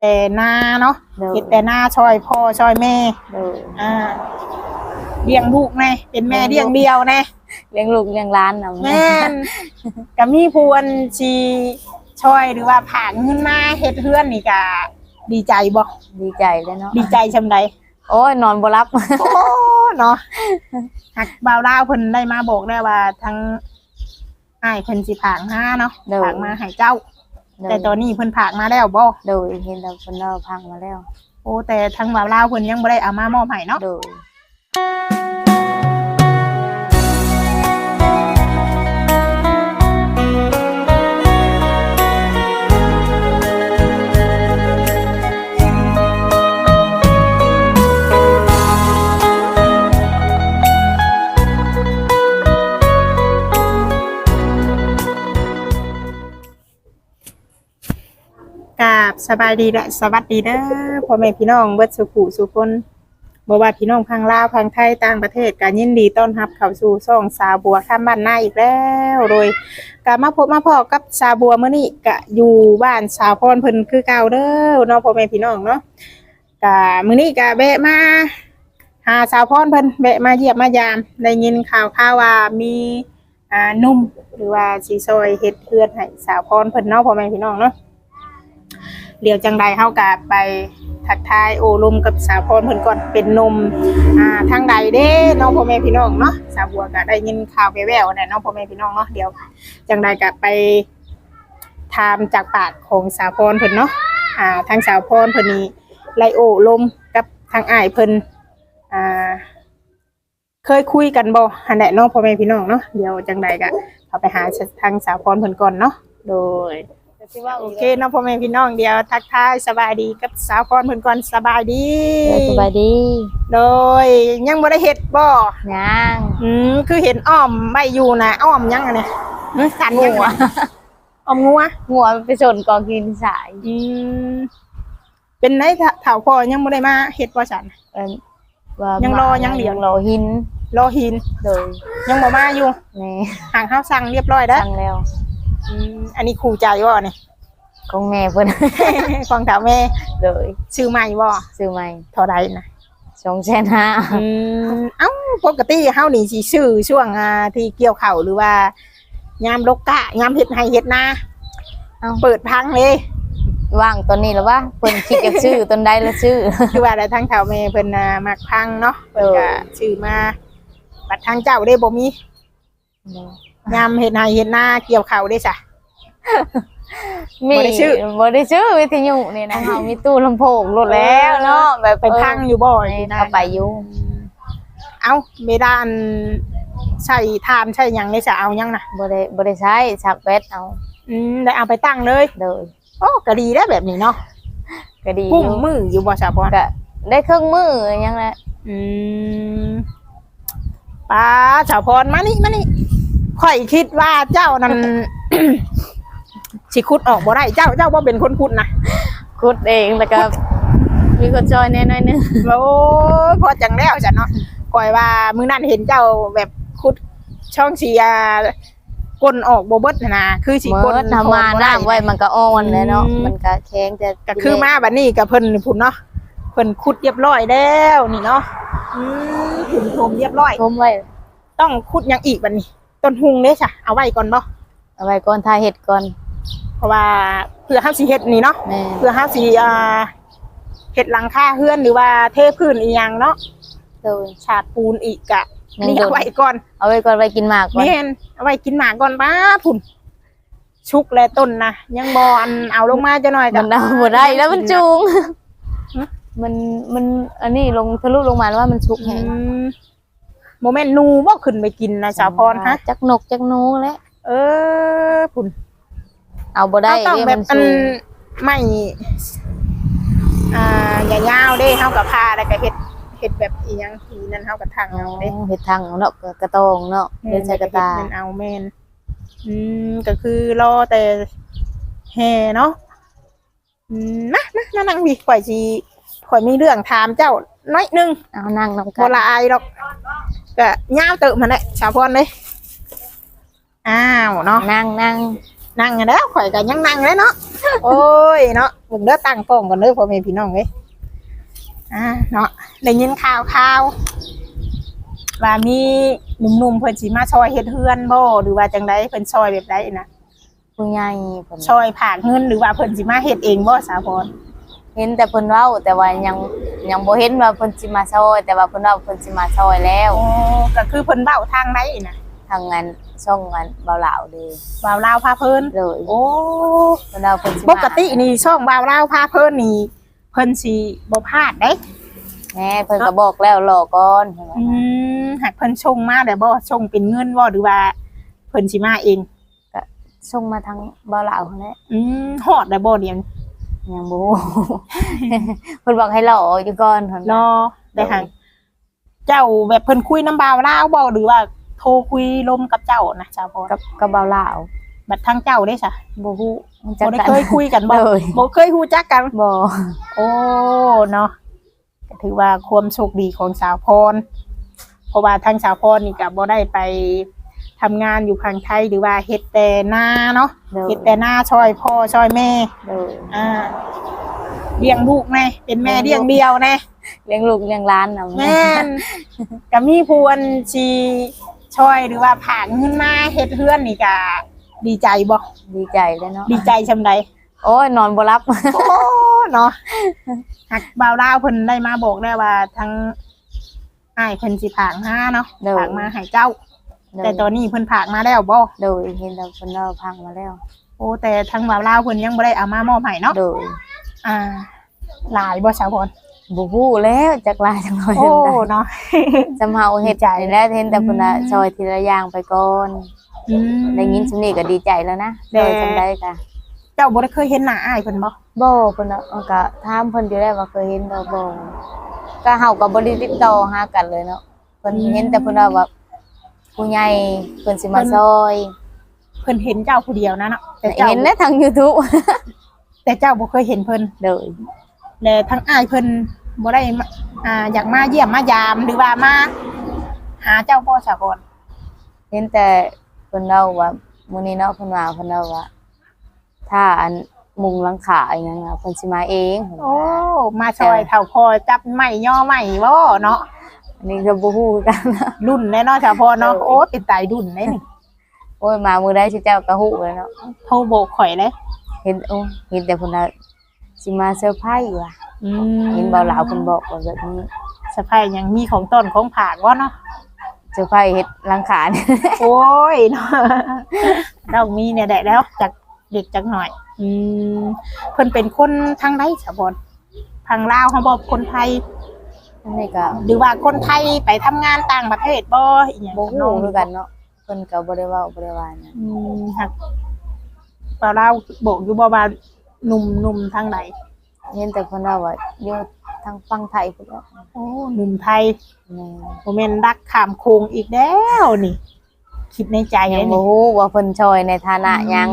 แต่หน้าเนาะโดย เฮ็ดแต่หน้าช่วยพ่อช่วยแม่โดยอ่าเลี้ยงลูกแน่เป็นแม่เลี้ยงเดียวแน่เลี้ยงลูกเลี้ยงหล้านนำแม่นก็มีผู้อันชีช่วยหรือว่าผ่านเงินมาเฮ็ดเฮือนนี่ก็ดีใจบ่ดีใจเลยเนาะดีใจชำใด โอ้ยนอนบ่รับ โอ้เนาะหักบ่าวลาวเพิ่นได้มาบอกได้ว่าทั้งอ้ายเพิ่นสิผางห้าเนาะเด้อ ผางมาให้เจ้า แต่ตอนนี้เพิ่นผางมาแล้วบ่โดยเห็นแล้วเพิ่นเอาพังมาแล้ว โอ้แต่ทั้งบ่าวลาวเพิ่นยังบ่ได้เอามามอบให้เนาะโดย สบายดีและสวัสดีเด้อพ่อแม่พี่น้องเบิดสุขุสุคนบ่ว่าพี่น้องพังลาวพังไทยต่างประเทศก็ยินดีต้อนรับเข้าสู่ช่องสาวบัวข้ามบ้านนาอีกแล้วโดยก็มาพบมาพอกับสาวบัวมื้อนี้ก็อยู่บ้านสาวพรเพิ่นคือเก่าเด้อเนาะพ่อแม่พี่น้องเนาะก็มื้อนี้ก็แวะมาหาสาวพรเพิ่นแวะมาเยียมมายามได้ยินข่าวข่าวว่ามีอ่านุ่มหรือว่าสิซอยเฮ็ดเฮือนให้สาวพรเพิ่นเนาะพ่อแม่พี่น้องเนาะ เดี๋ยวจังใดเฮากับไปทักทายโอลมกับสาวพรเพิ่นก่อนเป็นนมอ่าทางใดเด้น้องพ่อแม่พี่น้องเนาะสาวบัวก็ได้ยินข่าวแว่วๆนะน้องพ่อแม่พี่น้องเนาะเดี๋ยวจังใดก็ไปถามจากปากของสาวพรเพิ่นเนาะอ่าทางสาวพรเพิ่นนี่ไลโอลมกับทางอ้ายเพิ่นอ่าเคยคุยกันบ่หันแหละน้องพ่อแม่พี่น้องเนาะเดี๋ยวจังใดก็เอาไปหาทางสาวพรเพิ่นก่อนเนาะโดย สิว่าโอเคเนาะพ่อแม่พี่น้องเดียวทักทายสบายดีกับสาวพรเพิ่นก่อนสบายดี สบายดีโดยยังบ่ได้เฮ็ดบ่ย่างอืมคือเห็นอ้อมใบอยู่นะอ้อมยังอะเนี่ยหึสันยังงัวอะอ้อมงัวหัวไปชนกองกินสายอืมเป็นไหนถ้าเฒ่าพ่อยังบ่ได้มาเฮ็ดบ่สันเอิ้นว่ายังรอมายังเหลียวรอหินรอหิน โดยยังบ่มาอยู่แม่หางเฮาสั่งเรียบร้อยแล้วสั่งแล้ว อืมอันนี้ขู่ใจบ่เนี่ย ของแม่เพิ่น ฟังถามแม่โดยชื่อใหม่บ่ซื้อใหม่เท่าใดนะ2,500อืมเอ้าปกติเฮานี่สิซื้อช่วงอ่าที่เกี่ยวข้าวหรือว่ายามลกกะยามเฮ็ดให้เฮ็ดนาเอ้าเปิดพังเลย ว่างตอนนี้แล้ววะเพิ่นคิดจะซื้อตอนใดแล้วซื้อคือว่าได้ทั้งแถวแม่เพิ่นน่ะมักพังเนาะเพิ่นก็เออซื้อมาบัดทางเจ้าได้บ่มี ยามเฮ็ดให้เฮ็ดนาเกี่ยวข้าวได้ซะมีบ่ได้ชื่อ บ่ได้ชื่อวิทยุนี่นะเฮามีตู้ลำโพงโหลดแล้วเนาะแบบไปพังอยู่บ่เออนี่นะเข้าไปอยู่เอ้าเมดานใช้ทานใช้หยังได้ซะเอาหยังน่ะบ่ได้บ่ได้ใช้ชักแบตเอาอืมได้เอาไปตั้งเลยโดยโอ้ก็ดีแล้วแบบนี้เนาะก็ดีอพุ่งยู่มืออยู่บ่ซะบ่ ก็ได้เครื่องมือหยังแหละอืมป้าสาวพรมานี่มานี่ ข่อยคิดว่าเจ้านั่นสิคุดออกบ่ได้เจ้าเจ้าบ่เป็นคนคุดนะขุดเองแล้วก็มีคนจอยแน่หน่อยนึงโอ้ยพอจังแล้วจ้ะเนาะข่อยว่ามื้อนั้นเห็นเจ้าแบบคุดช่องเสียกลนออกบ่เบิดน่ะนะคือสิกลเมื่อทำมาออกบ่ได้ น้ำไว้มันก็อ่อนเลยเนาะอืม มันก็แข็งจะก็คือมาบัดนี้กับเพิ่นพุ่นเนาะเพิ่นคุดเรียบร้อยแล้วนี่เนาะอืมถึงโทมเรียบร้อย ทมไว้ต้องคุดหยังอีกบัดนี้ ต้นหุงเด้จ้ะเอาไว้ก่อนบ่เอาไว้ก่อนทาเห็ดก่อน เพราะว่าเพื่อห้าสีเฮ็ดนี่เนาะแม่เพื่อห้าสีอ่าเฮ็ดหลังคาเฮือนหรือว่าเทพื้นอีหยังเนาะโดย ฉาดปูนอีกอะยังนี่โดน เอาไว้ก่อนเอาไว้ก่อนไว้กินหมากก่อนแม่นเอาไว้กินหมากก่อนป้าพุ่นชุกและต้นนะยังบอันเอาลงมาจะหน่อยกั มันเอาบ่ได้แล้วมันจูง ฮะ มันมันอันนี้ลงทะลุลงมาแล้วว่ามันชุกอืแห้งม โมเมนต์นูบ่ขึ้นไปกินนะสาวพรฮะจักนกจักหนูแหละเออพุ่นเอาบ่ได้เขาต้องเรียกแบมับนอันสูงไม่อ่าอย่ายาวเด้เฮากับพาแล้วก็เฮ็ดเฮ็ดแบบอีหยังทีนั้นเฮากับทางอ๋อเอาเด้เห็ดทางเนาะกระตองเนาะเดินใส่กระตาแม่นเอาแม่นอืมก็คือรอแต่แห่เนาะอืมมามามานั่งพี่ข่อยสิข่อยมีเรื่องถามเจ้าน้อยหนึงเอานั่งนำกับ่ละอายดอก ก็ยาวเติบมาแหละชาวพรเลยอ้าวเนาะนั่งนั่งนั่งกันแล้วข่อยก็ยังนั่งเลยเนาะโอ้ยเนาะมึงเด้อตั้งกล้องก่อนเด้อพ่อแม่พี่น้องเอ้ยอ่าเนาะได้ยินข่าวข่าวว่ามีหนุ่มๆเพิ่นสิมาซอยเฮ็ดเฮือนบ่หรือว่าจังไดเพิ่นซอยแบบใดนะผู้ใหญ่เพิ่นซอยผากเงินหรือว่าเพิ่นสิมาเฮ็ดเองบ่สาวพร เห็นแต่เพิ่นเว้าแต่ว่ายังยังบ่เห็นว่าเพิ่นสิมาซอยแต่ว่าเพิ่นเว้าเพิ่นสิมาซอยแล้วโอ้ก็คือเพิ่นเว้าทางใดน่ะทางงานช่องงานเบาเหล่าเด้ว่าวลาวพาเพิ่นเลยโอ้เพิ่นเว้าเพิ่นสิปมากตินี่ช่องว่าวลาวพาเพิ่นนี่เพิ่นสิบ่พลาดเด้แม่เพิ่นก็บอกแล้วรอก่อนเพิ่นว่าอืมหากเพิ่นชงมาได้บ่ชงเป็นเงินบ่หรือว่าเพิ่นสิมาเองส่งมาทางเบาเหล่านั่นแหละอืมฮอดได้บ่เดี๋ยวนี้ ยังบ่เพิ่นบอกให้รออยู่ก่อนเพิ่นรว่าอได้หังเจ้าแบบเพิ่นคุยน้ำบ่าวลาวบ่หรือว่าโทรคุยลมกับเจ้านะจ้าพ่อกับกับเบาเหล่าบัดทางเจ้าได้ซะบ่ฮู้มันบ่จักได้กันเคยคุยกันบ่เลยบ่เคยฮู้จักกันบ่โอ้เนาะก็ถือว่าความโชคดีของสาวพรเพราะว่าทางสาวพรนี่ก็บ่ได้ไป ทำงานอยู่พังไทยหรือว่าเฮ็ดแต่หน้าเนาะเลยเฮ็ดแต่หน้าช่วยพ่อช่วยแม่เลยอ่าเลี้ยงลูกแน่เป็นแม่เลี้ยงเดียวแน่เลี้ยงลูกเลี้ยงหล้านน่ะแม่นก็มีพวนชีช่วยหรือว่าผ่านเงินมาเฮ็ดเฮือนนี่ก็ดีใจบ่ดีใจเลยเนาะดีใจซำใดโอ้ยนอนบ่หลับ โอ้เนาะหักบ่าวลาวเพิ่นได้มาบอกได้ว่าทั้งอ้ายเพิ่นสิผางหาเนาะเด้อผางมาให้เจ้า แต่ตอนนี้เพิ่นผางมาแล้วบ่โดยเห็นแต่เพิ่นเอาพังมาแล้ว โอ้แต่ทางบ่าวลาวเพิ่นยังบ่ได้เอามามอบให้เนาะโดยอ่า หลายบ่สาวพรบ่ฮู้แล้วจักลายจังหน่อยโอ้เนาะจำเฮาเฮ็ดดีใจนี่แหล้วเห็นแต่เพิ่นน่ะอืมซอยทีละอย่างไปก่อนอืมได้ยินซุนี้ก็ดีใจแล้วนะแด่ซอยจังได๋ก็เจ้าบ่ได้เคยเห็นหน้าอ้ายเพิ่นบ่บ่เพิ่นน่ะเอาก็ถามเพิ่นอยู่แล้วว่าเคยเห็นบ่บ่ก็เฮาก็บ่ได้ติดต่อหากันเลยเนาะเพิ่นเห็นแต่เพิ่นว่าว่า ผู้ใหญ่เพิ่นสิมาซอยเพิ่นเห็นเจ้าผู้เดียวนะเนาะแต่เจ้าเห็นในทาง YouTube แต่เจ้าบ่เคยเห็นเพิ่นโดยและทั้งอ้ายเพิ่นบ่ได้มาอ่าอยากมาเยี่ยมมายามหรือว่ามาหาเจ้าพ่อสากลเห็นแต่เพิ่นเล่าว่ามื้อนี้เนาะเพิ่นว่าเพิ่นเล่าว่าถ้าอันมุงหลังคาอีหยังอะเพิ่นสิมาเองเพิ่นโอ้ว่ามาซอยเฒ่าพอจับไม้ย่อไม้บ่เนาะ อันนี้ก็บ่ฮู้คือกันนะรุ่นแน่เนาะสาวพอเนาะเออโอ้เป็นตายรุ่นแน่นี่โอ้ยมามื้อใดสิเจ้าก็ฮู้เลยเนาะโทรโบกข่อยเลยเห็นโอ้เห็นแต่เพิ่นว่าสิมาเซอร์ไพรส์ว่ะอืมเห็นเบาหลาวเพิ่นบอกว่าแบบนี้สะพายยังมีของต้นของผากบ่เนาะเซอร์ไพรส์เฮ็ดหลังคาเนี่ย โอ้ยเนาะเรามีเนี่ยแหละแล้วจากเด็กจักหน่อย อืมเพิ่นเป็นคนทางใดสาวพรทางลาวเฮาบ่คนไทย อันนี้ก็หรือว่าคนไทยไปทำงานต่างประเทศบ่อีหยังบ่ทำนฮู้องคือกันเนาะเพิ่นก็บ่ได้เว้าบ่ได้ว่าหยังอืมฮักเปล่าเราบอกอยู่บ่ว่าหนุ่มหนุ่มทางใดเห็นแต่เพิ่นว่าว่าอยู่ทางฝั่งไทยพุ่นเนาะโอ้หนุ่มไทยแม่บ่แม่นรักข้ามโคงอีกแล้วนี่ คิดในใจยัเลงยบ่นี่ฮู้ว่าเพิ่นช่วยในฐานะหยัง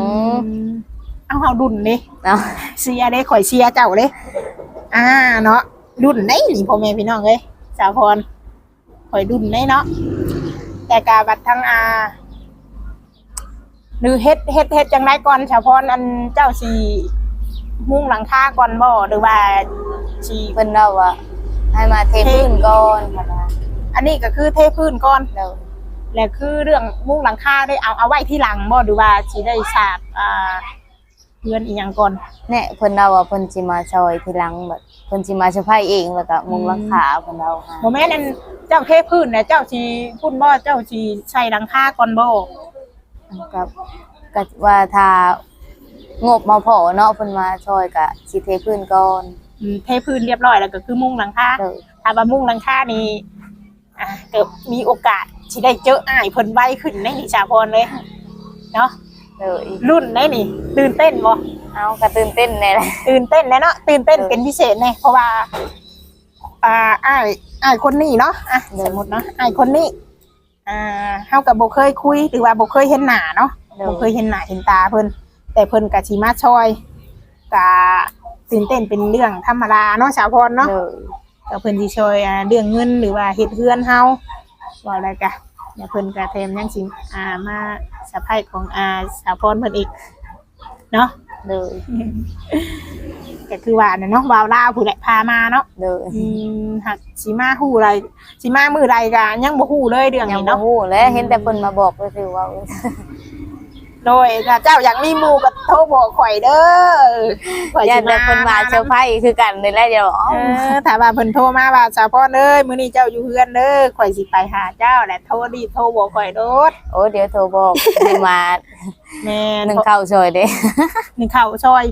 อืมเอาเฮาดุนเด้เนาะเชียร์เด้ข่อยเชียร์เจ้าเด้อ่าเนาะ ดุนได้นี่พ่อแม่พี่น้องเอ้ยสาวพรข่อยดุนได้เนาะแต่กาบัดทั้งอาหรือเฮ็ดเฮ็ดเฮ็ดจังไดก่อนสาวพรอันเจ้าสิมุงหลังคาก่อนบ่หรือว่าสิเพิ่นเล่าว่าให้มาเทพื้นก่อนเพิ่นว่าอันนี้ก็คือเทพื้นก่อนเด้อแล้วคือเรื่องมุงหลังคาได้เอาเอาไว้ที่หลังบ่หรือว่าสิได้ฉาบอ่าเรือนอีหยังก่อนเนี่ยเพิ่นเล่าว่าเพิ่นสิมาช่วยทีหลังแบบ เพิ่นสิมาเซอร์ไพรส์เองแล้วก็มุงหลังคาเพิ่นเล่าให้บ่แม่นอันเจ้าเทพื้นเนี่ยเจ้าสิพุ่นบ่เจ้าสิใส่หลังคาก่อนบ่กับก็ว่าถ้างบมาพอเนาะเพิ่นมาช่วยก็สิเทพื้นก่อนอืมเทพื้นเรียบร้อยแล้วก็คือมุงหลังคาเด้อถ้าว่ามุงหลังคานี่อ่าเกิดมีโอกาสสิได้เจออ้ายเพิ่นไวขึ้นในนิชาพรเลยเนาะ เด้อรุ่นได้นี่ตื่นเต้นบ่เอาก็ตื่นเต้นแน่แหละตื่นเต้นแน่เนาะตื่นเต้นเออเป็นพิเศษแน่เพราะว่าอ่าอ้ายอ้ายคนนี้เนาะอะสมมุติเนาะอ้ายคนนี้อ่าเฮากับบ่เคยคุยหรือว่าบ่เคยเห็นหน้าเนาะเด้อบ่เคยเห็นหน้าเห็นตาเพิ่นแต่เพิ่นก็สิมาช่วยก็ตื่นเต้นเป็นเรื่องธรรมดาเนาะสาวพรเนาะเด้อก็เพิ่นสิช่วยอ่าเรื่องเงินหรือว่าเฮ็ดเฮือนเฮาว่าอะไรกะ เดี๋ยวเพิ่นก็แถมยังสิอ่ามาสะพายของอ่าสาวพรเพิ่นอีก เนาะโดยก็คือว่าน่ะเนาะวาวลาวผู้ใดพามาเนาะโดยอืมหักสิมาฮู้อะไรสิมามื้อใดก็ยังบ่ฮู้เลยเรื่องยังนี้บ่เนาะ ฮู้และเห็นแต่เพิ่นมาบอกก็คือว่าเออ โดยถ้าเจ้าอยากมีหมู่ก็โทรบอกข่อยเด้อข่อยย่าสินแต่เพิ่นมาเซอร์ไพรส์คือกันนี่แหละเดี๋ยวอ๋อเออถ้าว่าเพิ่นโทรมาว่าสาวพ่อเอ้ยมื้อนี้เจ้าอยู่เฮือนเด้อข่อยสิไปหาเจ้าแหละโทรดีโทรบอกข่อยโดดโอ้เดี๋ยวโทรบอกให้มาแม่นหนึ่งข้าวซอยเด้หนึ่งข้าวซอย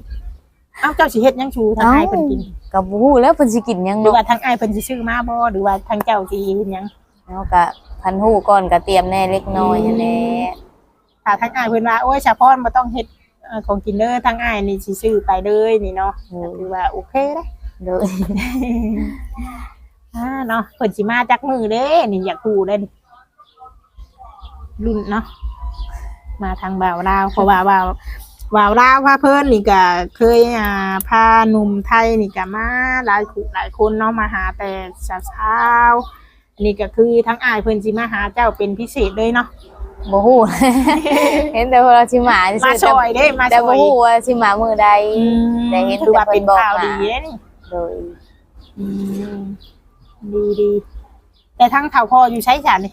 เอ้าเจ้าสิเฮ็ดหยังชูทางอ้ายเพิ่นกินก็บ่ฮู้แล้วเพิ่นสิกินหยังหรือเนาะว่าทางอ้ายเพิ่นสิซื้อมาบ่หรือว่าทางเจ้าสิเฮ็ดหยังเนาะก็คันฮู้ก่อนก็เตรียมแน่เล็กน้อยนั่นแหละ ถ้าทางอ้ายเพิ่นว่าโอ้ยชาวพรบ่ต้องเฮ็ดเอ่อของกินเด้อทางอ้ายนี่สิซื้อไปเลยนี่เนาะก็ถือว่าโอเคเด้ โดย อ่าเนาะเพิ่นสิมาจักมือเด้นี่อยากฮู้เด้นี่รุ่นเนาะมาทางบ่าวลาวเพราะว่าบ่าวบ่าวลาวพาเพิ่นนี่ก็เคยอ่าพาหนุ่มไทยนี่ก็มาหลายคู่หลายคนเนาะมาหาแต่สาวๆอันนี้ก็คือทั้งอ้ายเพิ่นสิมาหาเจ้าเป็นพิเศษเลยเนาะ บ่ฮู้ เห็นแต่ว่าเราสิมามาซื่ซออยเด้มาๆแต่ซบ่อยฮู้ว่าสิมามื้อใดอืมแต่เห็นคือว่าเป็นแต่เพิ่นบอกข่าวมาดีเด้นี่โดยอืมดีดีแต่ทั้งเฒ่าพ่ออยู่ใช้ฉันนี่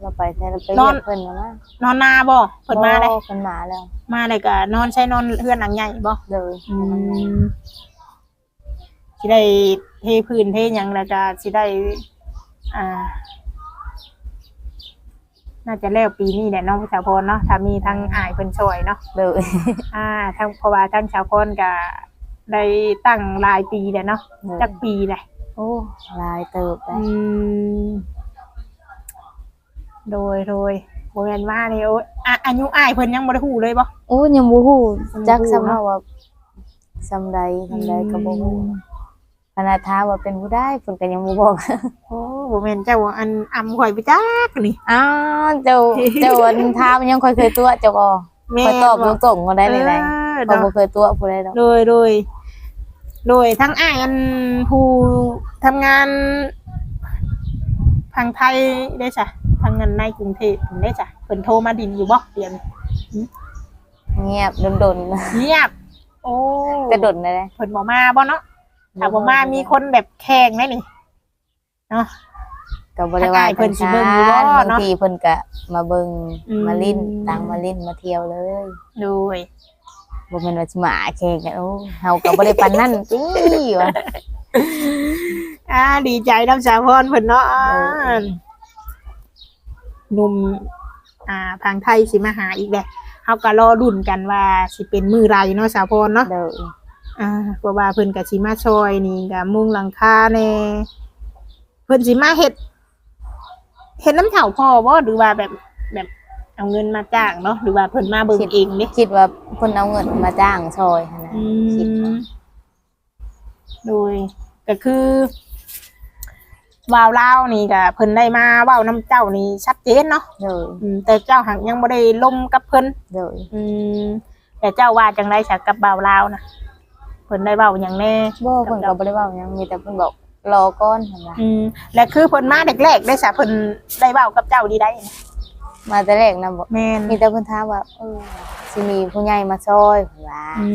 เราไปแต่เราไปนเรีอยน กเพิ่นนะนอนนาบ่เพิ่นมาเลยโอ้เพิ่นมาแล้วมาเลยก็นอนใช้นอนเฮือนหลังใหญ่บ่โดยอืมสิได้เทพื้นเทหยังแล้วก็สิได้ อ่า น่าจะแล้วปีนี้แหละเน้องสาวพรเนาะถ้ามีทั้งอายเพิ่นช่วยเนาะโดย อ่าทั้งเพราะว่าทั้งชาวพรก็ได้ตั้งหลายปีแล้วเนาะจักปีแหละโอ้หลายเติบได้อืมโดยโดยโบแมนว่านี่โอ้ยอะอายุอายเพิ่นยังบ่ได้ฮู้เลยบ่ โอ้ยังบ่ฮู้จักยังบ่ฮู้สำเนาว่าสำใดสำใดก็บ่ฮู้ขนา ดถามว่าเป็นผู้ได้เพิ่นก็ยังบ่บอกโอ้บ่แม่นเจ้าอันอำข่อยไปจักนี่อ้าวเจ้าเจ้าอันถามยังค่อยเคยตัวเจ้าบ่แม่ค่อยตอบตรงๆก็ได้เลยได้เออบ่บ่เคยตัวผู้ใดดอกโดยโดยโดยทั้งอ้ายอันผู้ทำงานทางไทยได้จ้ะทางงานในกรุงเทพได้จ้ะเพิ่นโทรมาดินอยู่บ่เดือนเงียบดนเงียบ โอ้ๆแต่ดนได้เลยเพิ่นบ่มาบ่เนาะ ถ้าบ่มามีคนแบบแข่งได้นี่เนาะ ก็บ่ได้ว่าถ้าอ้ายเพิ่นสิเบิ่งอยู่บ่บางเนาะทีเพิ่นก็มาเบิ่งอืมมาลิ้นต่างมาลิ้นมาเที่ยวเลยโดยบ่แม่นว่าสิมาแข่งกันโอ้เฮาก็บ่ได้ปานนั้นติว่าอ่าดีใจน้ำสาวพรเพิ่นเนาะอ่าเออหนุ่มอ่าทางไทยสิมาหาอีกแหละเฮาก็รอรุ่นกันว่าสิเป็นมือไรเนาะสาวพรเนาะเด้อ อ่าเพราะว่าเพิ่นก็สิมาช่วยนี่ก็มุงหลังคาแน่เพิ่นสิมาเฮ็ดเฮ็ดน้ำเฒ่าพ่อบ่หรือว่าแบบแบบเอาเงินมาจ้างเนาะหรือว่าเพิ่นมาเบิ่งเองเด้คิดว่าเพิ่นเอาเงินมาจ้างซอยหั่นนะอืคิดมว่าโดยก็คือวาวลาวนี่ก็เพิ่นได้มาเว้าน้ำเจ้านี่ชัดเจนเนาะเด้ออืมแต่เจ้าหักยังบ่ได้ลมกับเพิ่นเด้ออืมแต่เจ้าว่าจังไรฉากกับบ่าวลาวนะ เพิ่นได้เว้าอย่างแน่บ่เพิ่นก็บ่ได้เว้าหยังมีแต่เพิ่นบอกรอก่อนหั่นว่าอืมและคือเพิ่นมาแรกๆได้ซะเพิ่นได้เว้ากับเจ้าดีได้นะมาแต่แรกนำบ่แม่นมีแต่เพิ่นถามว่าเออสิมีผู้ใหญ่มาซอยเพิ่นว่าอื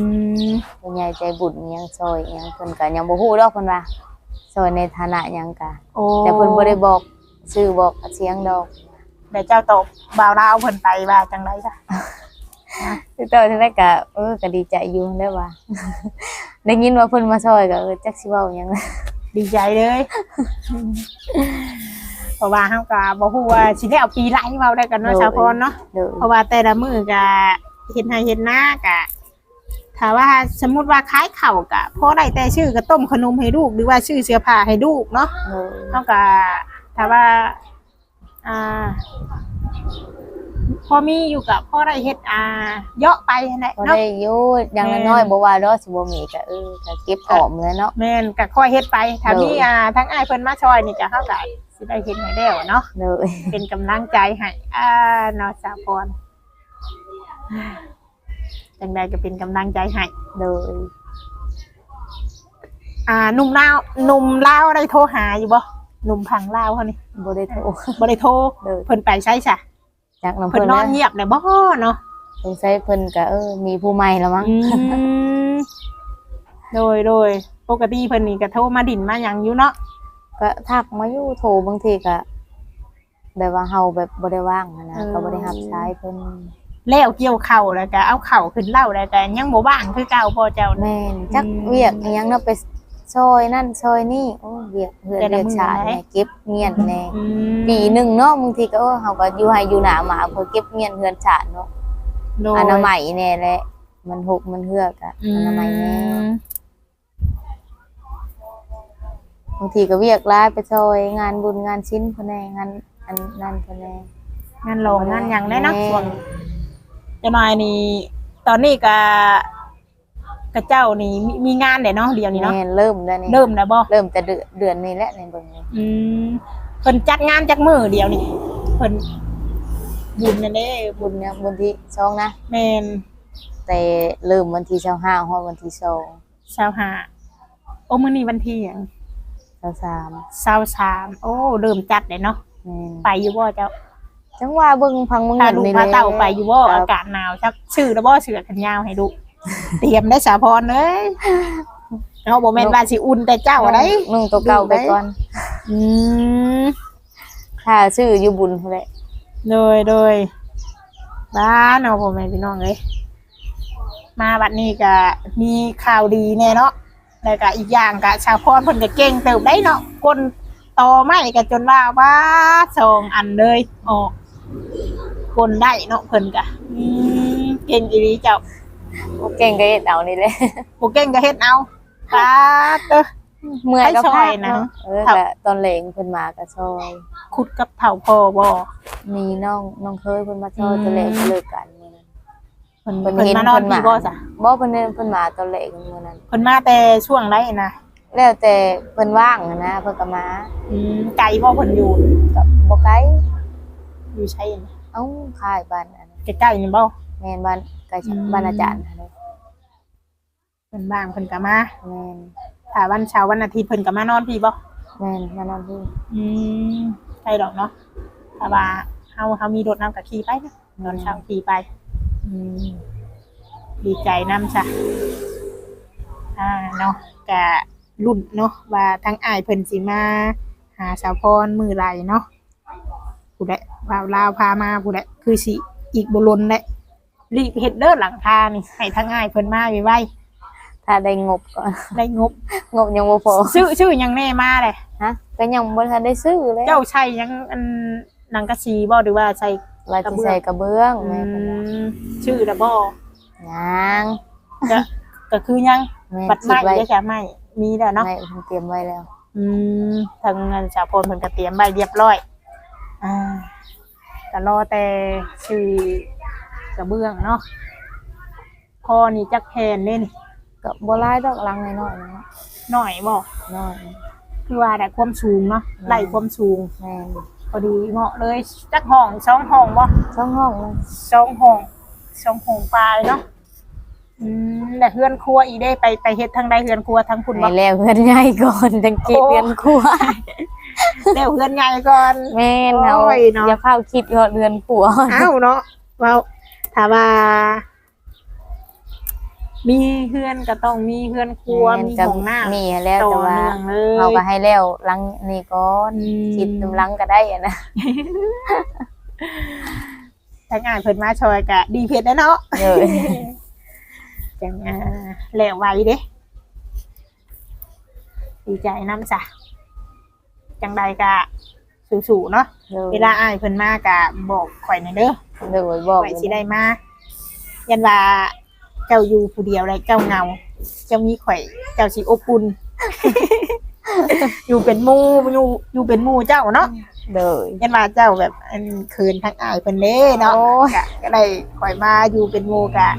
มผู้ใหญ่ใจบุญอิหยังซอยอิหยังเพิ่นก็ยังบ่ฮู้ดอกเพิ่นว่าซอยในฐานะหยังกะโอ้แต่เพิ่นบ่ได้บอกชื่อบอกเสียงดอกแต่เจ้าตอบบ่าวลาวเพิ่นไปว่าจังไรจ้ะ คือตอนนั้นก็เออก็ดีใจอยู่ได้ว่า ได้ยินว่าเพิ่นมาซอยก็เออจักสิเว้าหยังดีใจเลยเพราะว่าเฮาก็บ่ฮู้ว่าสิได้เอาปีไหลเว้าได้กันเนาะชาวพรเนาะเด้อเพราะว่าแต่ละมื้อก็เฮ็ดให้เฮ็ดหน้าก็ถ้าว่าสมมุติว่าขายข้าวก็พอได้แต่ชื่อก็ต้มขนมให้ลูกหรือว่าชื่อเสื้อผ้าให้ลูกเนาะเด้อเท่ากับถ้าว่า อ่า พอมีอยู่กับพ่อได้เฮ็ดอ่าเยอะไปนั่นแหละบ่เนาะ ได้อยู่อย่างแม่ น้อยๆบ่ว่าดอกสิบ่มีก็เออก็เก็บออมเลยเนาะ แม่นก็ค่อยเฮ็ดไปถ้าเด้อมีอ่าทั้งอ้ายเพิ่นมาช่วยนี่ก็เฮาก็สิได้เฮ็ดให้แล้วเนาะเด้อเป็นกำลังใจให้อ่าเนาะสาวพรจังใดก็เป็นกำลังใจให้เด้ออ่าหนุ่มลาวหนุ่มลาวได้โทรหาอยู่บ่หนุ่มพังลาวเขานี่บ่ได้โทรบ่ได้โทรเด้อเพิ่นไปใช้ซะ จากน้ำเพิ่เพิ่นนนอนนะเงียบเลยบ่เนาะสงสัยเพิ่นก็เออมีผู้ใหม่แล้วมั้งอืมโดยโดยปกติเพิ่นนี่ก็โทรมาดินมาหยังอยู่เนาะก็ทักมาอยู่โทรบางทีก็แบบว่าเฮาแบบบ่ได้ว่างหั้นนะก็บ่ได้รับสายเพิ่นแล้วเกี่ยวเข่าแล้วก็เอาเข่าขึ้นเล่าแล้วก็ยังบ่ว่างคือเก่าพอเจ้า แม่นจักอืมเวียกอิหยังเนาะไป ซอยนั่นซอยนี่โอ้เวียกเฮือนแต่ละเวียกชาติมื้อไหน แหน่เก็บเงียนแหน่อืมปีหนึงเนาะบางทีก็เออเฮาก็อยู่ให้อยู่หน้าหมาเพื่อเก็บเงียนเฮือนชาติเนาะโดยอนามัยแน่แหละมันหกมันเฮือกอะอนามัยแน่อืมบางทีก็เวียกร้ายไปซอยงานบุญงานชิ้นเพิ่นแน่งานอันนั่นเพิ่นแน่งานโรงงานหยังได้เนาะแม่ช่วงจะหน่อยนี่ตอนนี้ก็ กระเจ้านี่มีมีงานเด้เนาะเดี๋ยวนี้เนาะแม่นเริ่มแล้วนี่เริ่มแล้วบ่เริ่มแต่เดือนเดือนนี้แหละในเบิ่งนี้อืมเพิ่นจัดงานจักมื้อเดียวนี่เพิ่นบุญนั่นเด้บุญเนี่ยวันที่สองนะ แม่นแต่เริ่มวันที่25ฮอดวันที่สอง25โอ้มื้อนี้วันที่หยัง23 23โอ้เริ่มจัดเลยเนาะแม่นไปอยู่บ่เจ้าจังว่าเบิ่งพังมึงพาเห็นลูกนี่พาเต่าไปอยู่บ่ครัอาบกาศหนาวชักชื่อแล้วบ่เสื้อแขนยาวให้ลูก เตรียมได้สาพรเอ้ยเนาะบ่แม่นว่าสิอุ่นแต่เจ้าได้นุ่งตัวเก่าไปก่อนอืมถ้าชื่ออยู่บุญพุ่นแหละโดยโดยบ้าเนาะพ่อแม่พี่น้องเอ้ยมาบัดนี้ก็มีข่าวดีแน่เนาะแล้วก็อีกอย่างก็ชาวพรเพิ่นก็เก่งเติบได้เนาะคนต่อไม้ก็จนว่าว่าสองอันเลยออกคนได้เนาะเพิ่นก็อืมเก่งอีหลีเจ้า บ่เก่งก็เฮ็ดเอานี่แหละบ่เก่งก็เฮ็ดเอาปาดเด้อเมื่อยก็ให้ซอพัยกนะ เนาะเออครับก็ตอนเหลงเพิ่นมาก็ซอยขุดกับเฒ่าพ่อบ่มีน้องน้องเคยเพิ่นมาซอยอืมตอนเหลงก็เลิกกันมื้อนั้น เพิ่นเพิ่นเพิ่นเห็นมานอนเพิ่นพี่มาบ่จ้ะบ่เพิ่นเดินเพิ่นมาตอนเหลงมื้อนั้น เพิ่นมาแต่ช่วงไรนะแล้วแต่เพิ่นว่างอะนะเพิ่นก็มาอืมไกลบ่เพิ่นอยู่ก็บ่ไกลอยู่ใช่เอ้าค่ายบ้านอันนั้นใกล้ๆนี่บ่แม่นบ้านใก ล้อืมบ้านอาจารย์นั่นแหละเพิ่นบ้างเพิ่นก็มาแม่นถ้าวันเสาร์วันอาทิตย์เพิ่นก็มานอนพี่บ่แม่นมานอนที่อืมใช่ดอกเนาะถ้าว่าเฮาเฮามีรถนำก็ขี่ไปนะตอนเช้าขี่ไป อืมดีใจนำซะอ่าเนาะก็รุ่นเนาะว่าทั้งอ้ายเพิ่นสิมา หาสาวพรมือไรเนาะผู้ใดว่าวลาวพามาผู้ใดคือสิอีกบ่ลนแหละ รีบเฮ็ดเด้อหลังคานี่ให้ทั้งอ้ายเพิ่นมาไวถ้าได้งบก็ๆได้งบงบยังบ่พอชื่อชื่อหยังแน่มาเลยฮะก็ยังบ่ทันได้ซื้อเลยเจ้าใช่ยังอันหนังกะชีบ่หรือว่าใช่ว่าสิใส่กระเบื้องอืแม่เพิ่นว่ามชื่อระบ่ยังก็ก็คือยังแม่บัดคิไม้ดไว้ได้แค่ไม้มีแล้วเนาะไม่เพิ่นเตรียมไว้แล้ว อืมทางงานสาวพลเพิ่นก็เตรียมใบเรียบร้อย อ่าก็รอแต่ชื่อ กระเบื้องเนาะพอนี่จักแผ่นเด้นี่ก็บ่หลายดอกลังน้อยๆเนาะหน่อยบ่น้อยคือว่าได้ความสูงเนาะไล่ความสูงแม่นพอดีเหมาะเลยจักห้องสองห้องบ่สองห้องเลยสองห้องสองห้องปลายเนาะอืมแต่เฮือนครัวอีได้ไปไปเฮ็ดทางใดเฮือนครัวทางคุณบ่ให้แล้วเพื่อนใหญ่ก่อนจังคิดโอ้เรียนครัวเดี๋ยวเฮือนใหญ่ก่อนแม่นเฮาโอ้ยเนาะอย่าเฝ้าคิดยอดเรือนผัวเอ้าเนาะเว้า ถ้าว่า มีเฮือนก็ต้องมีเฮือนครัวแม่นมีก็ห้องน้ำมีแล้วต่อแต่ว่าเนื่องเลยเฮาก็ให้แล้วหลังนี่ก่อนอืมคิดนำหลังก็ได้อะนะถ้างานเพิ่นมาชอยก็ดีเพชรนะเนาะเออจังอ่าแล้วไวเด้ดีใจน้ำจ้ะจังใดก็สู้ๆเนาะเวลาอ้ายเพิ่นมาก็บอกข่อยหน่อยเด้อ เดี๋ยวบอกข่อยสิได้มายันว่าเจ้าอยู่ผู้เดียวเลยเจ้าเหงา เจ้ามีข่อย เจ้าสิอบอุ่นอยู่เป็นหมู่อยู่อยู่เป็นหมู่เจ้าเนาะเด้อยันว่าเจ้าแบบอันเคินทั้งอ้ายเพิ่นเด้เนาะโอ้ยก็ก็ได้ข่อยมาอยู่เป็นหมู่กะ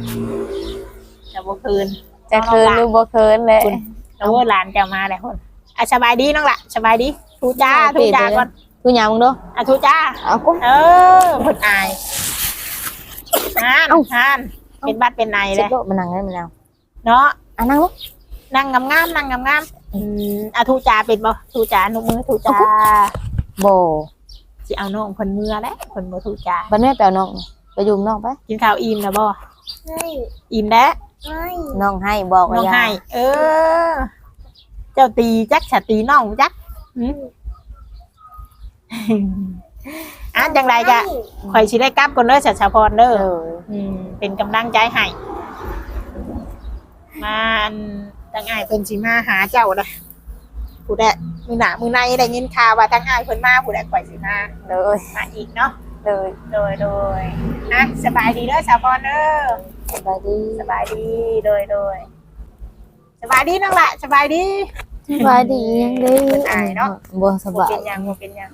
จะบ่เคินจะเคินหรือบ่เคินแหละคุณแล้วว่าหลานเจ้ามาแล้วคนอะสบายดีน้องละสบายดีทูจ้าสบายดีทูจ้าก่อน กูหยังมึงดูอะทูจ้าเอากูเออเพิ่นอายฮานเอ้าฮานเป็นบัดเป็นไอสิเลยโดมานั่งได้มั้ยเอาเนาะอะนั่งลูกนั่งงามงามๆนั่งงามงามๆอืมอะทูจ้าเป็นบ่ทูจ้าหนุมือทูจ้าบ่สิเอาน้องเพิ่นมือแล้วเพิ่นบ่ทูจ้าบัดแม่แปลน้องเไปอยู่นอกไปกินข้าวอิ่มนะบ่ไม่อิ่มแล้ว ไม่น้องให้บอกว่าน้องอย่าให้ เออ เจ้าตีจักฉะตีน้องจักหืม อะจังไรจะข่อยสิได้กลับก่อนเด้อชัชพรเด้อเอออืมเป็นกำลังใจให้มาอันตั้งอ้ายเพิ่นสิมาหาเจ้านะผู้ใดมือหนามือในได้ยินข่าวว่าทั้งอ้ายเพิ่นมาผู้ใดข่อยสิมาเลยมาอีกเนาะเลยโดยโดยนะสบายดีเด้อชาวพรเด้อสบายดีสบายดีโดยโดยสบายดีน้องละสบายดีสบายดียังดีเพิ่นอายเนาะบ่สบ่บายเป็นหยังบ่เป็นหยัง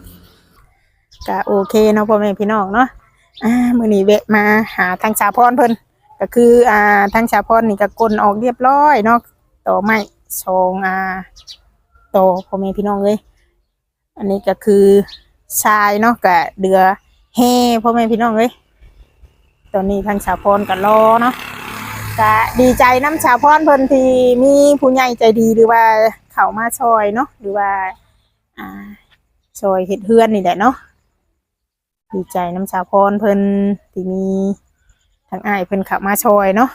ก็โอเคเนาะพ่อแม่พี่น้องเนาะอ่ามื้อนี้แวะมาหาทางชาวพรเพิ่นก็คืออ่าทางชาวพรนี่ก็กลนออกเรียบร้อยเนาะต่อไม้ชองอ่าต่อพ่อแม่พี่น้องเอ้ยอันนี้ก็คือทรายเนาะก็เดือเฮพ่อแม่พี่น้องเอ้ยตอนนี้ทางชาวพรก็รอเนาะก็ดีใจน้ำชาวพรเพิ่นที่มีผู้ใหญ่ใจดีหรือว่าเข้ามาช่วยเนาะหรือว่าอ่าซอยเฮ็ดเฮือนนี่แหละเนาะ ดีใจน้ำชาพรเพิ่นที่มีทางอ้ายเพิ่นขับมาซอยเนาะ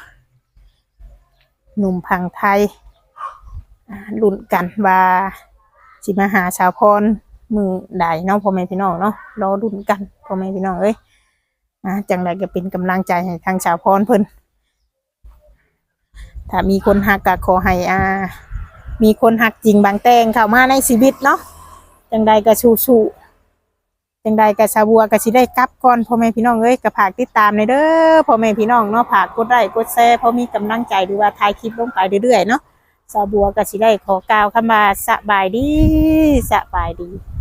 หนุ่มพังไทยลุ้นกันว่าสิมาหาชาวพรมือใดเนาะพ่อแม่พี่น้องเนาะรอลุ้นกันพ่อแม่พี่น้องเอ้ยอ่าจังไดก็เป็นกำลังใจให้ทางชาวพรเพิ่นถ้ามีคนหักก็ขอให้อ่ามีคนหักจริงบางแตงเข้ามาในชีวิตเนาะจังใดก็ชูชู จังใดกะชาบัวกะสิได้กลับก่อนพ่อแม่พี่น้องเอ้ยกะผากติดตามในเด้อพ่อแม่พี่น้องเนาะผากกดไลค์กดแชร์เพราะมีกำลังใจหรือว่าถ่ายคลิปลงไปเรื่อยๆเนาะชาบัวกะสิได้ขอกล่าวคำว่าสบายดีสบายดี